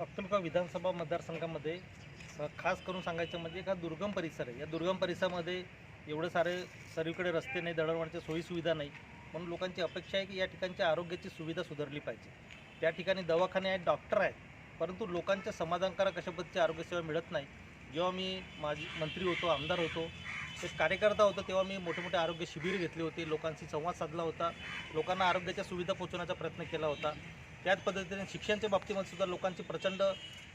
लासलगाव विधानसभा मतदारसंघामध्ये खास करून सांगायचं म्हणजे का दुर्गम परिसर आहे. या दुर्गम परिसरामध्ये एवढे सारे सर्वीकडे रस्ते नाही दळणवळणाच्या सोयीसुविधा नाही. म्हणून लोकांची अपेक्षा आहे की या ठिकाणच्या आरोग्याची सुविधा सुधारली पाहिजे. त्या ठिकाणी दवाखाने आहेत डॉक्टर आहेत. परंतु लोकांच्या समाधानकारक अशा पद्धतीची आरोग्यसेवा मिळत नाही. जेव्हा मी माझी मंत्री होतो आमदार होतो एक कार्यकर्ता होतो तेव्हा मी मोठे मोठे आरोग्य शिबिर घेतले होते. लोकांशी संवाद साधला होता. लोकांना आरोग्याच्या सुविधा पोहोचवण्याचा प्रयत्न केला होता. त्याच पद्धतीने शिक्षणाच्या बाबतीमध्ये सुद्धा लोकांची प्रचंड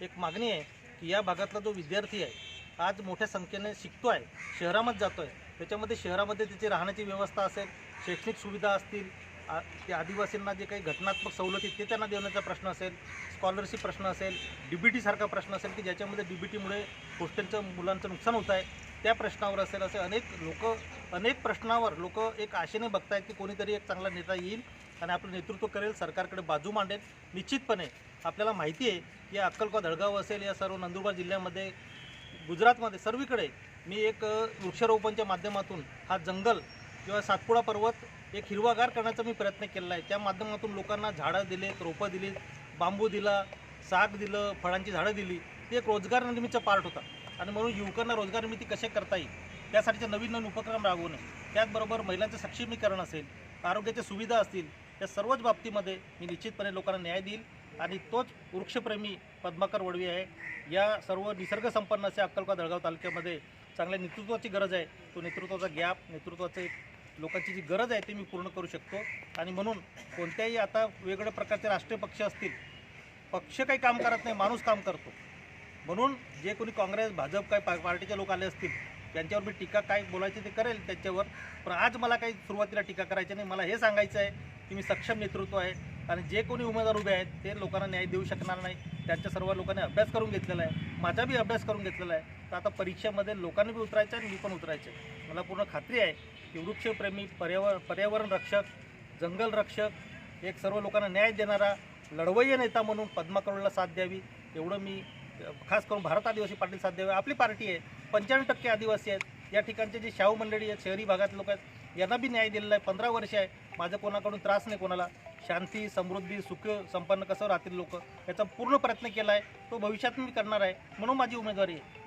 एक मागणी आहे की या भागातला जो विद्यार्थी आहे आज मोठ्या संख्येने शिकतो आहे शहरामध्ये जातो आहे त्याच्यामध्ये शहरामध्ये त्याची राहण्याची व्यवस्था असेल शैक्षणिक सुविधा असतील आ- ते आदिवासींना जे काही घटनात्मक सवलती ते त्यांना देण्याचा प्रश्न असेल स्कॉलरशिप प्रश्न असेल डी बी टीसारखा प्रश्न असेल की ज्याच्यामध्ये डी बी टीमुळे हॉस्टेलचं मुलांचं नुकसान होत आहे त्या प्रश्नावर असेल. असे अनेक लोक अनेक प्रश्नावर लोक एक आशेने बघतायत की कोणीतरी एक चांगला नेता येईल आणि आपलं नेतृत्व करेल सरकारकडे बाजू मांडेल. निश्चितपणे आपल्याला माहिती आहे की अक्कलकोवा दळगाव असेल या सर्व नंदुरबार जिल्ह्यामध्ये गुजरातमध्ये सर्वीकडे मी एक वृक्षारोपणच्या माध्यमातून हा जंगल किंवा सातपुडा पर्वत एक हिरवागार करण्याचा मी प्रयत्न केलेला आहे. त्या माध्यमातून लोकांना झाडं दिलेत रोपं दिली बांबू दिला साग दिलं फळांची झाडं दिली. ते एक रोजगार निर्मितीचा पार्ट होता. आणि म्हणून युवकांना रोजगार निर्मिती कसे करता येईल त्यासाठीचे नवीन नवीन उपक्रम राबवणे त्याचबरोबर महिलांचं सक्षमीकरण असेल आरोग्याच्या सुविधा असतील या सर्वच बाबतीमध्ये मी निश्चितपणे लोकांना न्याय देईल आणि तोच वृक्षप्रेमी पद्माकर वडवी आहे. या सर्व निसर्गसंपन्न असे अशा दळगाव तालुक्यामध्ये चांगल्या नेतृत्वाची गरज आहे. तो नेतृत्वाचा गॅप नेतृत्वाचं एक लोकांची जी गरज आहे ती मी पूर्ण करू शकतो. आणि म्हणून कोणत्याही आता वेगवेगळ्या प्रकारचे राष्ट्रीय पक्ष असतील पक्ष काही काम करत नाही माणूस काम करतो. म्हणून जे कोणी काँग्रेस भाजप काय पा पार्टीचे लोक आले असतील त्यांच्यावर मी टीका काय बोलायची ते करेल त्याच्यावर. पण आज मला काही सुरुवातीला टीका करायची नाही. मला हे सांगायचं आहे की मी सक्षम नेतृत्व आहे. आणि जे कोणी उमेदवार उभे आहेत ते लोकांना न्याय देऊ शकणार नाही. त्यांच्या सर्व लोकांनी अभ्यास करून घेतलेला आहे. माझा बी अभ्यास करून घेतलेला आहे. तर आता परीक्षेमध्ये लोकांनी बी उतरायचं आणि मी पण उतरायचं. आहे मला पूर्ण खात्री आहे की वृक्षप्रेमी पर्यावरण पर्यावरण रक्षक जंगल रक्षक एक सर्व लोकांना न्याय देणारा लढवय्य नेता म्हणून पद्माकरोडला साथ द्यावी. एवढं मी खास करून भारत आदिवासी पाटील साथ द्यावी. आपली पार्टी आहे. पंच्याण्णव टक्के आदिवासी आहेत. या ठिकाणचे जे शाहू मंडळी आहेत शहरी भागात लोक आहेत यांना बी न्याय दिलेला आहे. पंधरा वर्ष आहे. माझं कोणाकडून त्रास नाही कोणाला. शांती समृद्धी सुख संपन्न कसं राहतील लोक? याचा पूर्ण प्रयत्न केला आहे तो भविष्यात मी करणार आहे. म्हणून माझी उमेदवारी आहे.